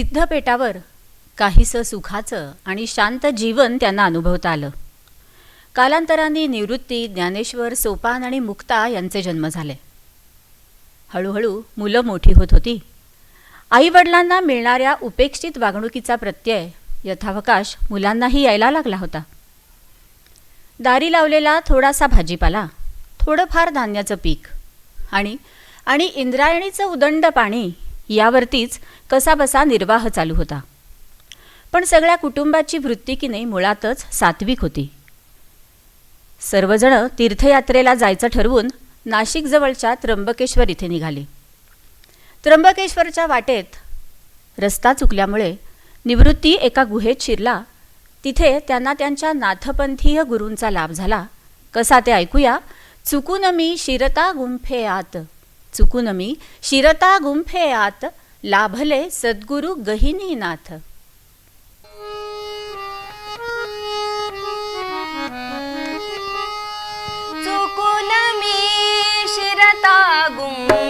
सिद्धपेटावर काहीसं सुखाचं आणि शांत जीवन त्यांना अनुभवता आलं. कालांतराने निवृत्ती ज्ञानेश्वर सोपान आणि मुक्ता यांचे जन्म झाले. हळूहळू मुलं मोठी होत होती. आईवडिलांना मिळणाऱ्या उपेक्षित वागणुकीचा प्रत्यय यथावकाश मुलांनाही यायला लागला होता. दारी लावलेला थोडासा भाजीपाला थोडंफार धान्याचं पीक आणि आणि इंद्रायणीचं उदंड पाणी यावरतीच कसाबसा निर्वाह चालू होता. पण सगळ्या कुटुंबाची वृत्ती की नाही मुळातच सात्विक होती. सर्वजण तीर्थयात्रेला जायचं ठरवून नाशिकजवळच्या त्र्यंबकेश्वर इथे निघाले. त्र्यंबकेश्वरच्या वाटेत रस्ता चुकल्यामुळे निवृत्ती एका गुहेत शिरला. तिथे त्यांना त्यांच्या नाथपंथीय गुरूंचा लाभ झाला. कसा ते ऐकूया. चुकून मी शिरता गुंफे आत चुकून मी शिरता गुंफे आत लाभले सद्गुरु गहिनीनाथ. चुकून मी शिरता गुंफे